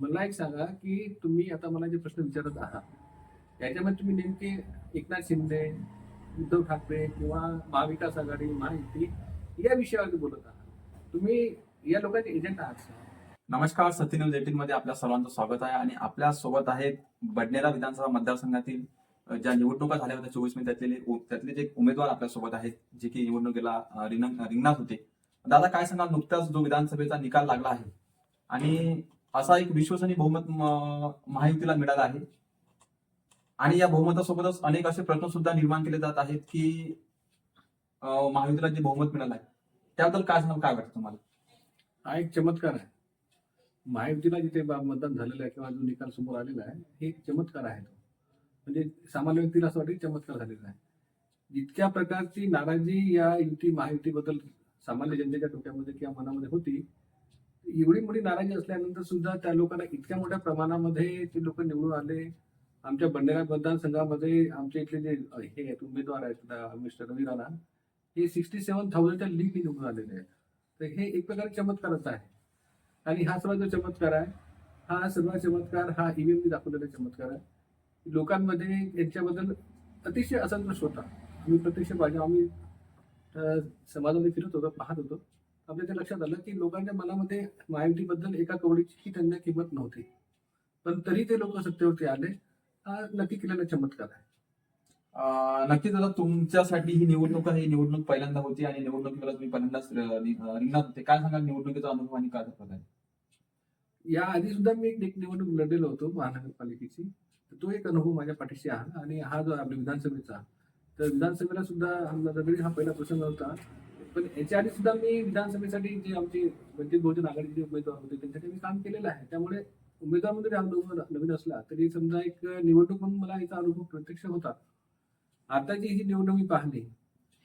मला एक सांगा की तुम्ही आता मला जे प्रश्न विचारत आहात याच्यामध्ये तुम्ही नेमके एकनाथ शिंदे उद्धव ठाकरे किंवा महाविकास आघाडी महायुती या विषयावर बोलत आहात. तुम्ही या लोकांचे एजंट आहात नमस्कार सत्य न्यूज एटीन मध्ये आपल्या सर्वांचं स्वागत आहे आणि आपल्यासोबत आहेत बडनेरा विधानसभा मतदारसंघातील ज्या निवडणुका झाल्या होत्या चोवीस मे त्यातले त्यातले जे उमेदवार आपल्यासोबत आहेत जे की निवडणुकीला अ, रिंगणात होते. दादा काय सांगाल? नुकताच जो विधानसभेचा निकाल लागला आहे आणि असा एक विश्वसनीय बहुमत माहितीला महायुतीला मिळाला आहे. आणि या बहुमतासोबतच अनेक असे प्रश्न सुद्धा निर्माण केले जात आहेत की महायुतीला जे बहुमत मिळालं आहे त्याबद्दल काय सांग काय वाटतं तुम्हाला? हा एक चमत्कार आहे. महायुतीला जिथे मतदान झालेलं आहे किंवा जो निकाल समोर आलेला आहे हे एक चमत्कार आहे तो. म्हणजे सामान्य व्यक्तीला असं वाटतं चमत्कार झालेला आहे. जितक्या प्रकारची नाराजी या युती महायुतीबद्दल सामान्य जनतेच्या डोक्यामध्ये किंवा मनामध्ये होती एवढी मोठी नाराजी असल्यानंतर सुद्धा त्या लोकांना इतक्या मोठ्या प्रमाणामध्ये ते लोक निवडून आले. आमच्या बंडेरा मतदारसंघामध्ये आमच्या इथले जे हे आहेत उमेदवार आहेत मिस्टर रवी राणा हे सिक्स्टी सेव्हन थाउजंडच्या लीग निवडून आलेले आहेत. तर हे एक प्रकारे चमत्कारच आहे. आणि हा सर्व जो चमत्कार आहे हा सर्व चमत्कार हा ईव्हीएमनी दाखवलेला चमत्कार आहे. लोकांमध्ये यांच्याबद्दल अतिशय असंतोष होता. आम्ही प्रत्यक्ष पाहिजे आम्ही समाजामध्ये फिरत होतो पाहत होतो. आपल्या ते लक्षात आलं की लोकांच्या मनामध्ये महायुतीबद्दल एका कवडीची त्यांना किंमत नव्हती. पण तरी ते लोक सत्तेवरती आले. हा नक्की केलेला चमत्कार आहे. नक्कीच दादा तुमच्यासाठी ही निवडणूक आहे. ही निवडणूक पहिल्यांदा होती आणि निवडणुकीला तुम्ही पहिल्यांदाच अं, रि- अं, रिंगणात होते. काय सांगाल? निवडणुकीचा अनुभव आणि काय आहे या आधी सुद्धा मी एक निवडणूक लढलेलो होतो महानगरपालिकेची. तो एक अनुभव माझ्या पाठीशी आहे आणि हा जो आपल्या विधानसभेचा तर विधानसभेला सुद्धा हा पहिला प्रसंग होता. पण याच्या आधी सुद्धा मी विधानसभेसाठी जे आमचे वंचित बहुजन आघाडीचे उमेदवार होते त्यांच्यासाठी मी काम केलेलं आहे. त्यामुळे उमेदवार हा अनुभव नवीन असला तरी समजा एक निवडणूक म्हणून मला याचा अनुभव प्रत्यक्ष होता. आताची ही निवडणूक मी पाहिली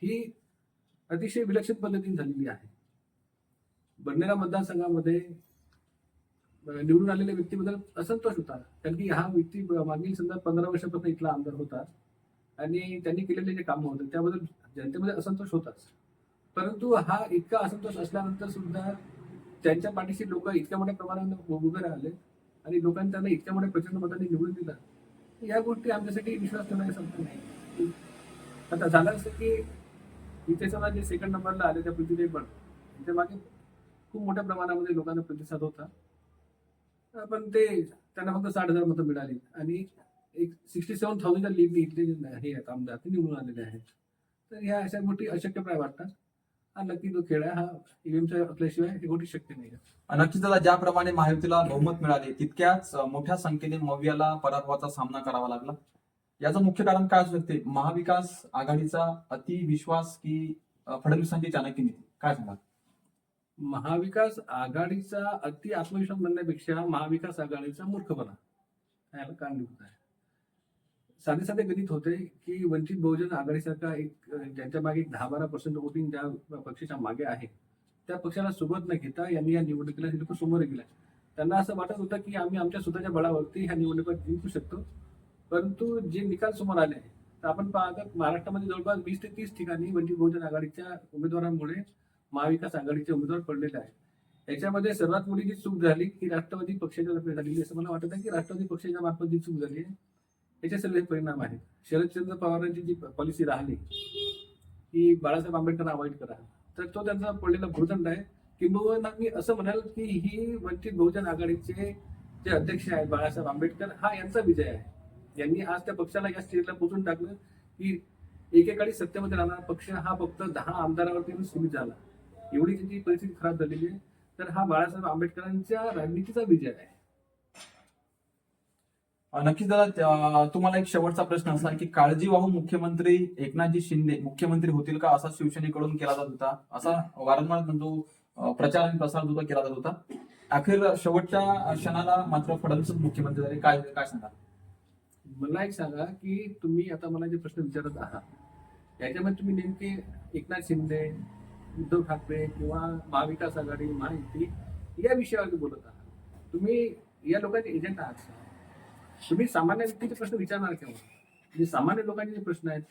ही अतिशय विलक्षण पद्धतीने झालेली आहे. बडनेरा मतदारसंघामध्ये निवडून आलेल्या व्यक्तीबद्दल असंतोष होता. कारण की हा व्यक्ती मागील समजा पंधरा वर्षापासून इथला आमदार होता आणि त्यांनी केलेले जे कामं होते त्याबद्दल जनतेमध्ये असंतोष होताच. परंतु हा इतका असंतोष असल्यानंतर सुद्धा त्यांच्या पाठीशी लोक इतक्या मोठ्या प्रमाणात उभे राहिले आणि लोकांनी त्यांना इतक्या मोठ्या प्रचंड मतांनी निवडून दिलं. या गोष्टी आमच्यासाठी विश्वास ठेवण्यासारखं नाही. आता झालं असं की इथे समजा जे सेकंड नंबरला आले त्या पृथ्वी पण त्याच्यामागे खूप मोठ्या प्रमाणामध्ये लोकांना प्रतिसाद होता. पण ते त्यांना फक्त साठ हजार मतं मिळाली. आणि एक सिक्स्टी सेव्हन थाउजंडच्या लीडनी इथले हे आहेत आमदार ते निवडून आलेले आहेत. तर ह्या अशा गोष्टी अशक्यप्राय वाटतात. हा नक्की जो खेळ आहे. हा ईव्हीएमच्या असल्याशिवाय ही गोष्टी शक्य नाही. नक्कीच दादा ज्याप्रमाणे महायुतीला बहुमत मिळाले तितक्याच मोठ्या संख्येने मवियाला पराभवाचा सामना करावा लागला. याचं मुख्य कारण काय असू शकते? महाविकास आघाडीचा अतिविश्वास की फडणवीसांची चाणक्य नीती? काय सांगाल? महाविकास आघाडीचा अति आत्मविश्वास म्हणण्यापेक्षा महाविकास आघाडीचा मूर्खपणा. याला कारणीभूत आहे. साधे साधे गणित होते की वंचित बहुजन आघाडीसारखा एक ज्यांच्या मागे एक दहा बारा पर्सेंट वोटिंग ज्या पक्षाच्या मागे आहे त्या पक्षाला सोबत न घेता यांनी या निवडणुकीला हे लोक समोर गेले. त्यांना असं वाटत होतं की आम्ही आमच्या स्वतःच्या बळावरती ह्या निवडणुका जिंकू शकतो. परंतु जे निकाल समोर आले तर आपण पाहता महाराष्ट्रामध्ये जवळपास वीस ते तीस ठिकाणी वंचित बहुजन आघाडीच्या उमेदवारांमुळे महाविकास आघाडीचे उमेदवार पडलेले आहेत. याच्यामध्ये सर्वात मोठी जी चूक झाली की राष्ट्रवादी पक्षाच्या तर्फे झालेली असं मला वाटत आहे की राष्ट्रवादी पक्षाच्या मार्फत जी चूक झाली आहे याचे सगळे परिणाम आहेत. शरदचंद्र पवारांची जी पॉलिसी राहिली की बाळासाहेब आंबेडकर अवॉइड करा. तर तो त्यांचा पडलेला भूदंड आहे. किंबहुना मी असं म्हणाल की ही वंचित बहुजन आघाडीचे जे अध्यक्ष आहेत बाळासाहेब आंबेडकर हा यांचा विजय आहे. यांनी आज त्या पक्षाला या स्टेजला पोचून टाकलं की एकेकाळी सत्तेमध्ये राहणारा पक्ष हा फक्त दहा आमदारावरती सीमित झाला. एवढी त्यांची परिस्थिती खराब झालेली आहे तर हा बाळासाहेब आंबेडकरांच्या राजनीतीचा विजय आहे. नक्कीच दादा तुम्हाला एक शेवटचा प्रश्न असा की काळजी वाहू मुख्यमंत्री एकनाथजी शिंदे मुख्यमंत्री होतील का असा शिवसेनेकडून केला जात होता? असा वारंवार जो प्रचार आणि प्रसार जो केला जात होता. अखेर शेवटच्या क्षणाला मात्र फडणवीस मुख्यमंत्री झाले. काय काय सांगा? मला एक सांगा की तुम्ही आता मला जे प्रश्न विचारत आहात याच्यामध्ये तुम्ही नेमके एकनाथ शिंदे उद्धव ठाकरे किंवा महाविकास आघाडी महायुती या विषयावर बोलत आहात. तुम्ही या लोकांचे एजंट आहात तुम्ही सामान्य व्यक्तीचे प्रश्न विचारणार केव्हा? जे सामान्य लोकांचे जे प्रश्न आहेत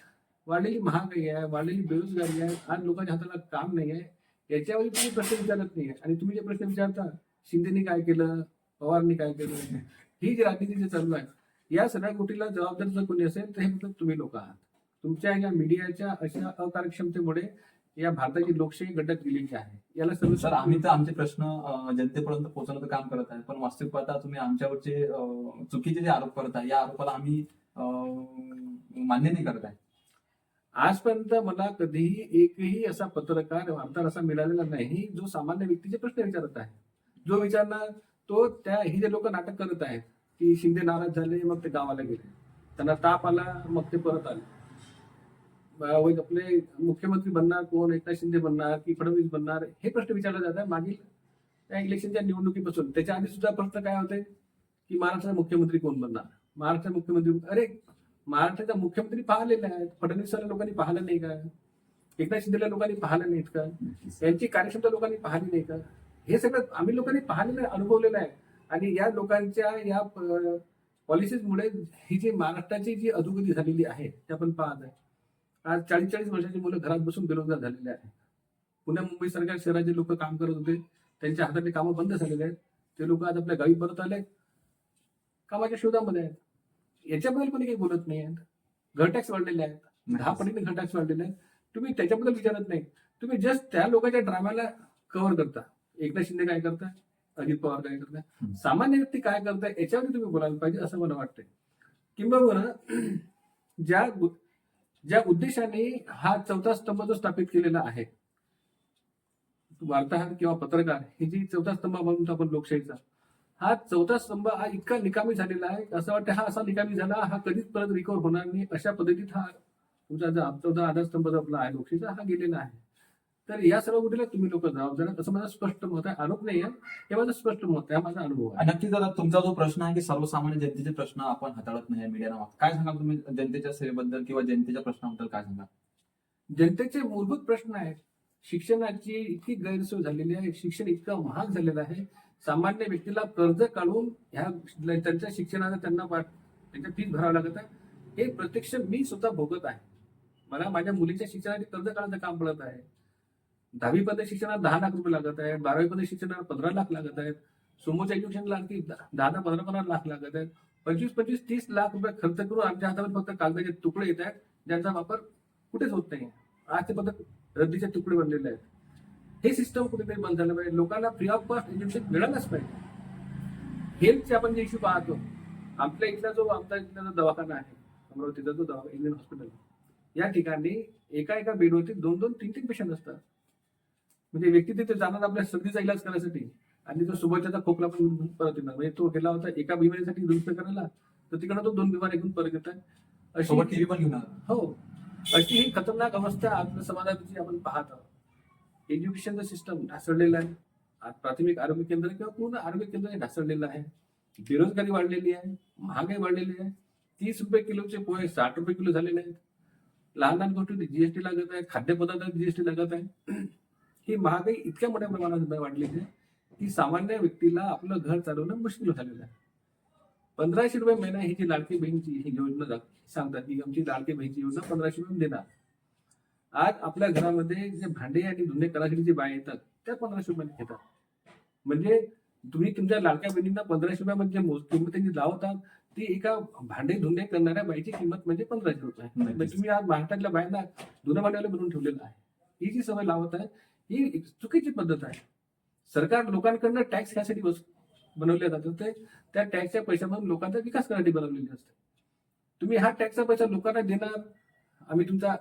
वाढलेली महागाई आहे वाढलेली बेरोजगारी आहे आज लोकांच्या हाताला काम नाही आहे याच्यावर तुम्ही प्रश्न विचारत नाही आणि तुम्ही जे प्रश्न विचारता शिंदेनी काय केलं पवारनी काय केलं ही जी राजनीती जे चालू आहे या सगळ्या गोष्टीला जबाबदार जर कोणी असेल तर हे फक्त तुम्ही लोक आहात. तुमच्या या मीडियाच्या अशा अकार्यक्षमतेमुळे या भारताची लोकशाही गड्ड्यात गेलेली आहे. याला सर्व सर आम्ही तर आमचे प्रश्न जनतेपर्यंत पोहोचवण्याचं काम करत आहे. पण वास्तविक पाहता तुम्ही आमच्यावरचे चुकीचे जे आरोप करत आहे या आरोपाला आम्ही मान्य नाही करत आहे. आजपर्यंत मला कधीही एकही असा पत्रकार वार्ताहर असा मिळालेला नाही जो सामान्य व्यक्तीचे प्रश्न विचारत आहे. जो विचारणार तो त्या ही जे लोक नाटक करत आहेत की शिंदे नाराज झाले मग ते गावाला गेले. त्यांना ताप आला मग ते परत आले. अं, आपले मुख्यमंत्री बनणार कोण? एकनाथ शिंदे बनणार की फडणवीस बनणार? हे प्रश्न विचारले जात आहे मागील त्या इलेक्शनच्या निवडणुकीपासून. त्याच्या आधी सुद्धा प्रश्न काय होते? की महाराष्ट्राचा मुख्यमंत्री कोण बनणार? महाराष्ट्राचा मुख्यमंत्री अरे महाराष्ट्राचा मुख्यमंत्री पाहिलेला आहेत फडणवीसला लोकांनी पाहिलं नाही का? एकनाथ शिंदेला लोकांनी पाहिलं नाहीत का? यांची कार्यक्षमता लोकांनी पाहिली नाही का? हे सगळं आम्ही लोकांनी पाहिलेलं अनुभवलेलं आहे. आणि या लोकांच्या या पॉलिसीजमुळे ही जी महाराष्ट्राची जी अधोगती झालेली आहे ते आपण पाहत आहे. आज चाळीस चाळीस वर्षाची मुलं घरात बसून बेरोजगार झालेले आहेत. पुण्या मुंबई सारख्या शहरात जे लोक काम करत होते. त्यांच्या हातातले कामं बंद झालेले आहेत. ते लोक आज आपल्या गावी परत आले कामाच्या शोधामध्ये आहेत. याच्याबद्दल कोणी काही बोलत नाही आहेत. घर टॅक्स वाढलेले आहेत. दहा पटीने घर टॅक्स वाढलेले आहेत. तुम्ही त्याच्याबद्दल विचारत नाही. तुम्ही जस्ट त्या लोकांच्या ड्रामाला कव्हर करता. एकनाथ शिंदे काय करताय? अजित पवार काय करताय? हम्म. सामान्य व्यक्ती काय करताय? याच्यावरती तुम्ही बोलायला पाहिजे असं मला वाटतंय. किंबहुना ज्या ज्या उद्देशाने हा चौथा स्तंभ जो स्थापित केलेला आहे वार्ताहर किंवा पत्रकार हे जी चौथा स्तंभ म्हणून आपण लोकशाहीचा हा चौथा स्तंभ हा इतका निकामी झालेला आहे असं वाटतं हा असा निकामी झाला हा कधीच परत रिकवर होणार नाही अशा पद्धतीत हा तुमचा जो चौथा आधारस्तंभ जो आपला आहे लोकशाहीचा हा गेलेला आहे. तर या सर्व गोष्टीला तुम्ही लोक जबाबदार आहात असं माझं स्पष्ट मत आहे. आरोप नाही आहे. हे माझं स्पष्ट मत आहे. हा माझा अनुभव आहे. आणि नक्कीच दादा तुमचा जो प्रश्न आहे की सर्वसामान्य जनतेचे प्रश्न आपण हाताळत नाही मीडियाला काय सांगाल तुम्ही जनतेच्या सेवेबद्दल किंवा जनतेच्या प्रश्नाबद्दल काय सांगाल? जनतेचे मूलभूत प्रश्न आहेत. शिक्षणाची इतकी गैरसोय झालेली आहे. शिक्षण इतकं महाग झालेलं आहे. सामान्य व्यक्तीला कर्ज काढून ह्या त्यांच्या शिक्षणाचा त्यांना त्यांच्या फीस भरावं लागत आहे. हे प्रत्यक्ष मी स्वतः भोगत आहे. मला माझ्या मुलीच्या शिक्षणाचे कर्ज काढायचं काम पडत आहे. दहावी पद शिक्षणात दहा लाख रुपये लागत आहेत बारावी पर्यंत शिक्षणाला पंधरा लाख लागत आहेत समोरच्या एज्युकेशनला आणखी दहा दहा पंधरा पंधरा लाख लागत आहेत. पंचवीस पंचवीस तीस लाख रुपये खर्च करून आमच्या हातावर फक्त कागदाचे तुकडे येत आहेत ज्यांचा वापर कुठेच होत नाही आज ते पद्धत रद्दीचे तुकडे बनलेले आहेत. हे सिस्टम कुठेतरी बंद झालं पाहिजे. लोकांना फ्री ऑफ कॉस्ट एज्युकेशन मिळालंच पाहिजे. हेल्थचे आपण जे इश्यू पाहतो आपल्या इथला जो आमचा इथला जो दवाखाना आहे अमरावतीचा जो दवा इंडियन हॉस्पिटल या ठिकाणी एका एका बेडवरती दोन दोन तीन तीन पेशंट असतात. म्हणजे व्यक्ती तिथे जाणार आपल्या सर्दीचा इलाज करायसाठी आणि तो सोबतचा खोकला पण परत येणार. म्हणजे तो गेला होता एका बिमारीसाठी दुरुस्त करायला तर तिकडनं तो दोन बिमारी घेऊन परत येतात अशी टीव्ही पण घेऊन. हो. अशी ही खतरनाक अवस्था आपल्या समाजाची आपण पाहत आहोत. एज्युकेशनचं सिस्टम ढासळलेलं आहे. प्राथमिक आरोग्य केंद्र किंवा पूर्ण आरोग्य केंद्र हे ढासळलेलं आहे. बेरोजगारी वाढलेली आहे. महागाई वाढलेली आहे. तीस रुपये किलोचे पोहे साठ रुपये किलो झालेले आहेत. लहान लहान गोष्टी जीएसटी लागत आहे. खाद्यपदार्थात जीएसटी लागत आहे. ही महागाई इतक्या मोठ्या प्रमाणात वाढलेली आहे की सामान्य व्यक्तीला आपलं घर चालवणं मुश्किल झालेलं आहे. पंधराशे रुपये महिना ही जी लाडकी बहीणची ही योजना सांगतात की आमची लाडकी बहीणची योजना पंधराशे रुपये देणार आज आपल्या घरामध्ये जे भांडे आणि धुणे करायसाठी जे बाय येतात त्या पंधराशे रुपये घेतात. म्हणजे तुम्ही तुमच्या लाडक्या बहिणींना पंधराशे रुपयामध्ये किंमत त्यांची लावतात ती एका भांडे धुणे करणाऱ्या बाईची किंमत म्हणजे पंधराशे रुपये तुम्ही आज महाराष्ट्रातल्या बायांना धुणं भांड्याला बनवून ठेवलेलं आहे. ही जी सवय लावत आहे ही चुकीची पद्धत आहे. सरकार लोकांकडनं टॅक्स ह्यासाठी वस- बनवले जातात. ते त्या टॅक्सच्या पैशामधून लोकांचा विकास करण्यासाठी बनवलेली असते. तुम्ही हा टॅक्सचा पैसा लोकांना देणार आम्ही तुमचा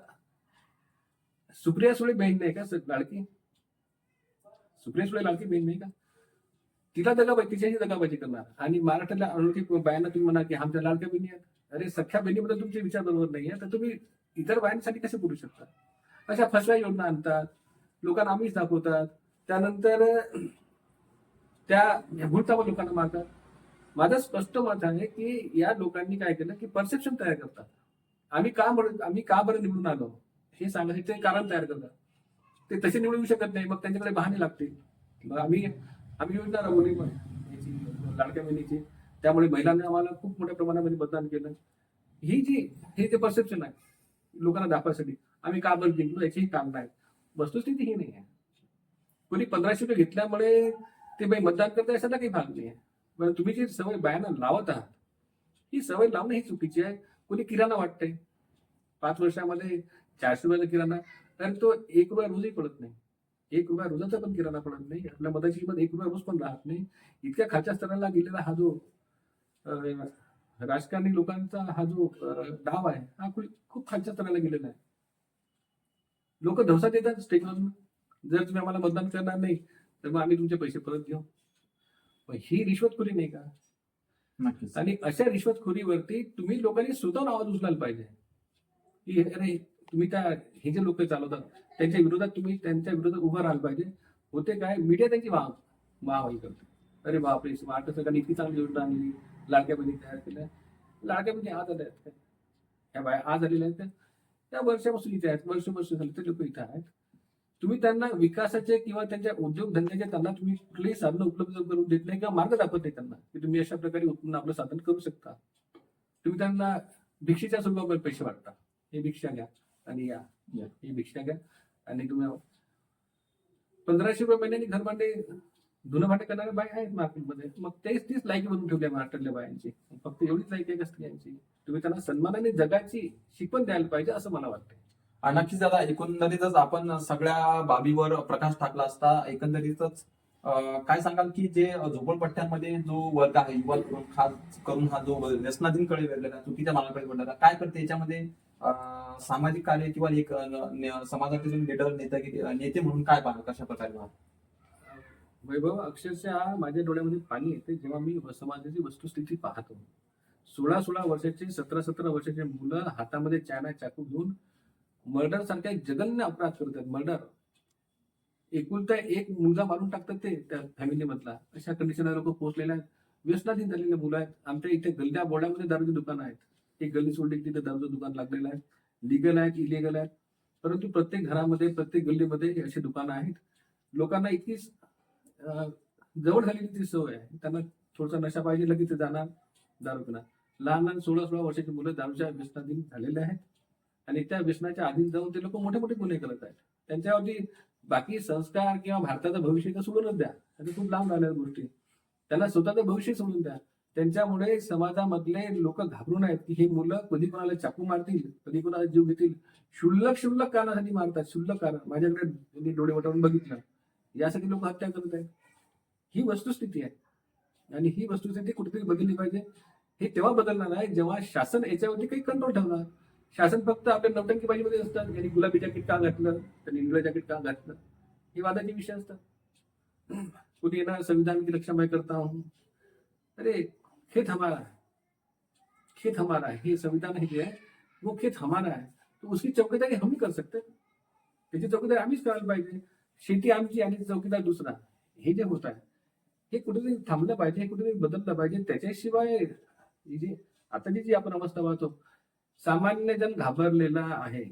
सुप्रिया सुळे बहीण नाही का लाडकी? सुप्रिया सुळे लाडकी बहीण नाही का? तिला दगाबाजी तिच्याशी दगाबाजी करणार. आणि महाराष्ट्रातल्या अनोळखी बायांना तुम्ही म्हणा की आमच्या लाडक्या बहिणी आहेत. अरे सख्या बहिणीबद्दल तुमचे विचार बरोबर नाही आहे तर तुम्ही इतर बायांसाठी कसे बोलू शकता? अशा फसव्या योजना आणतात. लोकांना आम्हीच दाखवतात. त्यानंतर त्या भूलतावर लोकांना मारतात. माझं स्पष्ट मत आहे की या लोकांनी काय केलं की परसेप्शन तयार करतात. आम्ही का बरं आम्ही का बरं निवडून आलो? हे सांगायचं ते कारण तयार करतात. ते तसे निवडून येऊ शकत नाही मग त्यांच्याकडे बहाणे लागतील. मग आम्ही आम्ही योजना राबवली पण. लाडक्या बहिणीची. त्यामुळे महिलांनी आम्हाला खूप मोठ्या प्रमाणामध्ये मतदान केलं. ही जी हे जे परसेप्शन आहे लोकांना दाखवायसाठी आम्ही का बरं जिंकलो याचीही कारण आहे वस्तुस्थिती ही नाही आहे. कोणी पंधराशे रुपये घेतल्यामुळे ते बाई मतदान करता याचा काही भाग नाही आहे. बरं तुम्ही जी सवय बायांना लावत आहात ही सवय लावणं ही चुकीची आहे. कोणी किराणा वाटतंय. पाच वर्षामध्ये चारशे रुपयाचा किराणा कारण तो एक रुपया रोजही पडत नाही. एक रुपया रोजाचा पण किराणा पडत नाही. आपल्या मधाची किंमत एक रुपया रोज पण राहत नाही. इतक्या खालच्या स्तराला गेलेला हा जो राजकारणी लोकांचा हा जो डाव आहे हा खूप खालच्या स्तराला गेलेला आहे. लोक धवसा देतात स्टेजवरून जर तुम्ही आम्हाला मतदान करणार नाही तर मग आम्ही तुमचे पैसे परत घेऊ. पण ही रिश्वतखोरी नाही का? नक्कीच. आणि अशा रिश्वतखोरीवरती तुम्ही लोकांनी स्वतःहून आवाज उचलायला पाहिजे. की अरे तुम्ही त्या हे जे लोक चालवतात त्यांच्या विरोधात तुम्ही त्यांच्या विरोधात उभं राहायला पाहिजे. होते काय? मीडिया त्यांची वाह वाहवाही करते. अरे बापरे स्मार्ट सरकारने इतकी चांगली योजना आणली. लाडक्या बहिणी तयार केल्या लाडक्या बहिणी आज आल्या आहेत काय ह्या बाया आज आलेल्या आहेत त्या वर्षापासून इथे आहेत वर्ष वर्ष झाले ते लोक इथे आहेत. तुम्ही त्यांना विकासाचे किंवा त्यांच्या उद्योगधंद्याचे त्यांना तुम्ही कुठलेही साधनं उपलब्ध करून देत नाही किंवा मार्ग दाखवत नाही त्यांना की तुम्ही अशा प्रकारे उत्पन्न आपलं साधन करू शकता. तुम्ही त्यांना भिक्षेच्या स्वरूपात पैसे वाटता हे भिक्षा घ्या आणि या. ही भिक्षा घ्या. आणि तुम्ही पंधराशे रुपये महिन्याने घर धुणं भाटे करणारे बाय आहेत मार्केटमध्ये. मग तेच तीच लायकी बनून ठेवली आहे महाराष्ट्रातल्या बायांची. फक्त एवढीच लायकी आहे का स्त्रियांची तुम्ही त्यांना सन्मानाने जगाची शिकवण द्यायला पाहिजे असं मला वाटतं आणि नक्कीच दादा एकंदरीतच आपण सगळ्या बाबीवर प्रकाश टाकला असता एकंदरीतच काय सांगाल की जे झोपडपट्ट्यांमध्ये जो वर्ग आहे युवा खास करून हा जो व्यसनाधीनकडे वेगळा चुकीच्या मार्गाकडे वळलेला काय करते? याच्यामध्ये सामाजिक कार्य किंवा एक समाजातील लिडर नेता नेते म्हणून काय पाहतो कशा प्रकारे वैभव अक्षरशः माझ्या डोळ्यामध्ये पाणी येते जेव्हा मी समाजाची वस्तुस्थिती पाहतो. सोळा सोळा वर्षाचे सतरा सतरा वर्षाचे मुलं हातामध्ये चायना चाकू घेऊन मर्डर सारख्या जगन्य अपराध करतात. मर्डर. एकुलता एक मुलगा मारून टाकतात ते त्या फॅमिली मधला अशा कंडिशनला लोक पोहोचलेले आहेत. व्यसनाधीन झालेले मुलं आहेत. आमच्या इथे गल्ल्या बोर्डामध्ये दारूची दुकानं आहेत. एक गल्ली सोडली तिथे दारूचं दुकान लागलेलं आहे. लिगल आहेत इलिगल आहेत. परंतु प्रत्येक घरामध्ये प्रत्येक गल्लीमध्ये असे दुकानं आहेत. लोकांना इतकी जवळ झालेली ती सवय आहे. त्यांना थोडासा नशा पाहिजे लगेच ते जाणार दारू पिणार लहान लहान सोळा सोळा वर्षाची मुलं दारूच्या व्यसनाधीन झालेले आहेत. आणि त्या व्यसनाच्या आधीन जाऊन ते लोक मोठे मोठे गुन्हे करत आहेत. त्यांच्यावरती बाकी संस्कार किंवा भारताचं भविष्य तर सोडूनच द्या. आणि खूप लांब राहिल्या गोष्टी. त्यांना स्वतःचं भविष्य सोडून द्या. त्यांच्यामुळे समाजामधले लोक घाबरून आहेत की हे मुलं कधी कोणाला चाकू मारतील कधी कोणाला जीव घेतील. क्षुल्लक क्षुल्लक कारणासाठी मारतात. क्षुल्लक कारण. माझ्याकडे डोळे वटवून बघितलं. यासाठी लोक हत्या करत आहेत. ही वस्तुस्थिती आहे. आणि ही वस्तुस्थिती कुठेतरी बदलली पाहिजे. हे तेव्हा बदलणार आहे जेव्हा शासन याच्यावरती काही कंट्रोल ठेवणार. शासन फक्त आपल्या नौटंकीबाजीमध्ये असतात यांनी गुलाबी जॅकेट का घातलं त्यांनी निळं जॅकेट का घातलं. हे वादाचे विषय असतात. कुणी येणार संविधान की रक्षा मैं करता हूं? अरे खेत हमारा है. खेत हमारा हे. संविधान हे जे आहे वो खेत हमारा है. तो उसकी चौकीदारी हम ही कर सकते त्याची चौकीदारी आम्हीच करायला पाहिजे. शेती आमची आणि चौकीदार दुसरा. हे जे होत आहे हे कुठेतरी थांबलं पाहिजे हे कुठेतरी बदललं पाहिजे. त्याच्याशिवाय जी आताची जी आपण अवस्था पाहतो सामान्य जन घाबरलेला आहे.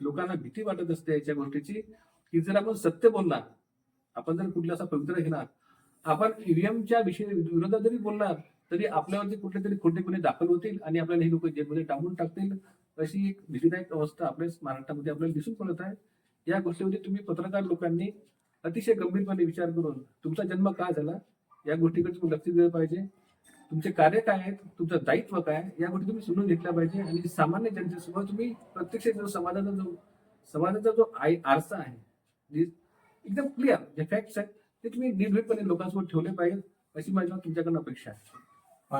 लोकांना भीती वाटत असते याच्या गोष्टीची की जर आपण सत्य बोलणार आपण जर कुठला असा पवित्र घेणार आपण ईव्हीएमच्या विषयी विरोधात जरी बोलणार तरी आपल्यावरती कुठले तरी खोटे गुन्हे दाखल होतील आणि आपल्याला हे लोक जेलमध्ये टाकून टाकतील अशी एक भीतीदायक अवस्था आपल्या महाराष्ट्रामध्ये आपल्याला दिसून पडत आहे. या गोष्टीवरती तुम्ही पत्रकार लोकांनी अतिशय गंभीरपणे विचार करून तुमचा जन्म का झाला या गोष्टीकडे तुम्ही लक्ष दिलं पाहिजे. तुमचे कार्य काय आहेत तुमचं दायित्व काय या गोष्टी तुम्ही समजून घेतल्या पाहिजे. आणि सामान्य जनतेसोबत तुम्ही प्रत्यक्ष जो समाजाचा जो समाजाचा जो आय आरसा आहे एकदम क्लिअर जे फॅक्ट्स आहेत ते तुम्ही निर्भीडपणे लोकांसोबत ठेवले पाहिजे अशी माझी तुमच्याकडनं अपेक्षा आहे.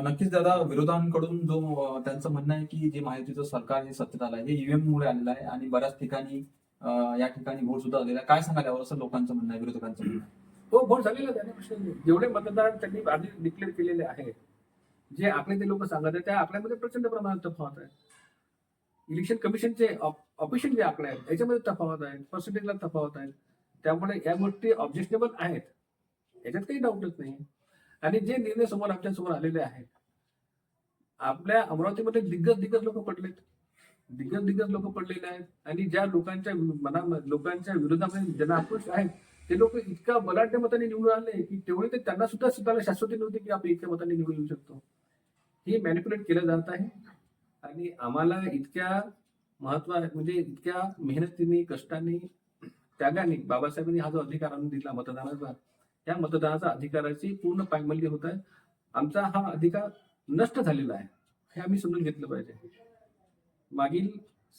नक्कीच दादा विरोधांकडून जो त्यांचं म्हणणं आहे की जे माहितीचं सरकार हे सत्तेत आलं आहे हे ईव्हीएम मुळे आलेलं आहे. आणि बऱ्याच ठिकाणी या ठिकाणी घोळ सुद्धा झालेला काय सांगायला यावर असं लोकांचं म्हणणं आहे विरोधकांचं म्हणणं आहे? हो भोट झालेला त्याने प्रश्न नाही. जेवढे मतदार त्यांनी आधी डिक्लेअर केलेले आहेत जे आपले ते लोक सांगत आहेत त्या आकड्यामध्ये प्रचंड प्रमाणात तफावत आहे. इलेक्शन कमिशनचे ऑफिशियल जे आकडे आहेत याच्यामध्ये तफावत आहेत पर्सेंटेजला तफावत आहेत. त्यामुळे या गोष्टी ऑब्जेक्शनेबल आहेत. याच्यात काही डाऊटच नाही. आणि जे निर्णय समोर आमच्यासमोर आलेले आहेत आपल्या अमरावतीमध्ये दिग्गज दिग्गज लोक पडलेत. दिग्गज दिग्गज लोक पडलेले आहेत. आणि ज्या लोकांच्या मनामध्ये लोकांच्या विरोधामध्ये जनाक्रोश आहेत ते लोक इतका बलाढ्य मताने निवडून आले की तेवढे ते त्यांना सुद्धा स्वतःला शाश्वती नव्हती की आपण इतक्या मताने निवडून येऊ शकतो. हे मॅनिप्युलेट केलं जात आहे. आणि आम्हाला इतक्या महत्वा म्हणजे इतक्या मेहनतीने कष्टाने त्यागाने बाबासाहेबांनी हा जो अधिकार आणून दिला मतदानाचा त्या मतदानाचा अधिकाराची पूर्ण पायमल्ली होत आहे. आमचा हा अधिकार नष्ट झालेला आहे. हे आम्ही समजून घेतलं पाहिजे. मागील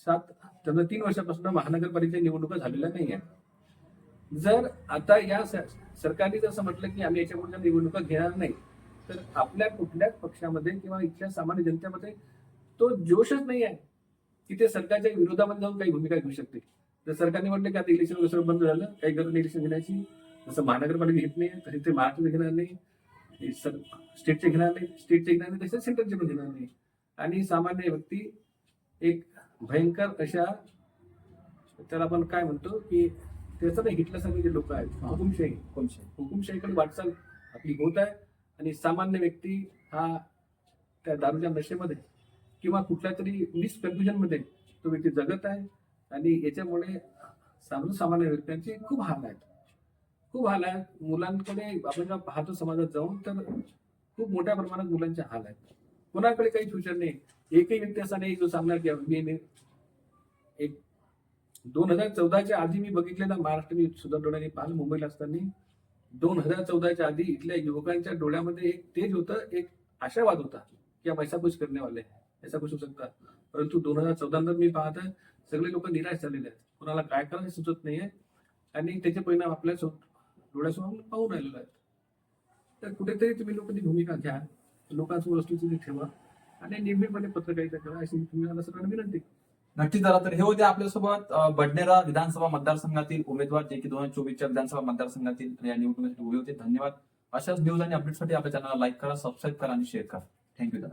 सात त्यांना तीन वर्षापासून महानगरपालिकेच्या निवडणुका झालेल्या नाही आहेत जर आता या सरकारने जसं म्हटलं की आम्ही याच्यापुढच्या निवडणुका घेणार नाही तर आपल्या कुठल्याच पक्षामध्ये किंवा इथल्या सामान्य जनतेमध्ये तो जोशच नाही आहे की ते सरकारच्या विरोधामध्ये जाऊन काही भूमिका घेऊ शकते. जर सरकारने म्हटलं की आता इलेक्शन वगैरे बंद झालं काही गरज इलेक्शन घेण्याची जसं महानगरपालिका घेत नाही तसे ते महाराष्ट्र घेणार नाही सर स्टेटचे घेणार नाही स्टेटचे घेणार नाही तसेच सेंट्रलचे पण घेणार नाही. आणि सामान्य व्यक्ती एक भयंकर अशा त्याला आपण काय म्हणतो की त्याचं नाही हिटल्यासारखे जे लोक आहेत हुकुमशाही. कोणचे हुकुमशाहीकडे वाटचाल आपली होत आहे आणि सामान्य व्यक्ती हा त्या दारूच्या नशेमध्ये किंवा कुठल्या तरी मिसकन्फ्युजनमध्ये तो व्यक्ती जगत आहे आणि याच्यामुळे साम- सामान्य व्यक्तींचे खूप हाल आहेत. खूप हाल आहेत. मुलांकडे आपण जेव्हा पाहतो समाजात जाऊन तर खूप मोठ्या प्रमाणात मुलांचे हाल आहेत. कोणाकडे काही फ्युचर नाही. एकही व्यक्ती असा नाही जो सांगणार की मी एक दोन हजार चौदाच्या आधी मी बघितलेला महाराष्ट्र मी सुद्धा डोळ्याने पाहिलं मुंबईला असताना. दोन हजार चौदाच्या आधी इथल्या युवकांच्या डोळ्यामध्ये एक तेज होतं एक आशावाद होता की हम ऐसा कुछ करने वाले ऐसा कुछ होऊ शकतात. परंतु दोन हजार चौदा नंतर मी पाहत सगळे लोक निराश झालेले आहेत. कोणाला काय करायचं सुचत नाहीये. आणि त्याचे परिणाम आपल्या डोळ्यासमोर पाहून राहिलेले आहेत. तर कुठेतरी तुम्ही लोकांची भूमिका घ्या. लोकांसमोर वस्तुस्थिती ठेवा. आणि निर्भीडपणे पत्रकारिता करा अशी तुम्हाला सगळ्यांना विनंती. नक्कीच झाला तर हे होते आपल्यासोबत बडनेरा विधानसभा मतदारसंघातील उमेदवार जे की दोन हजार चोवीसच्या विधानसभा मतदारसंघातील या निवडणुकीसाठी उभे होते. धन्यवाद. अशाच न्यूज आणि अपडेटसाठी आपल्या चॅनलला लाईक करा सबस्क्राईब करा आणि शेअर करा. थँक्यू दादा.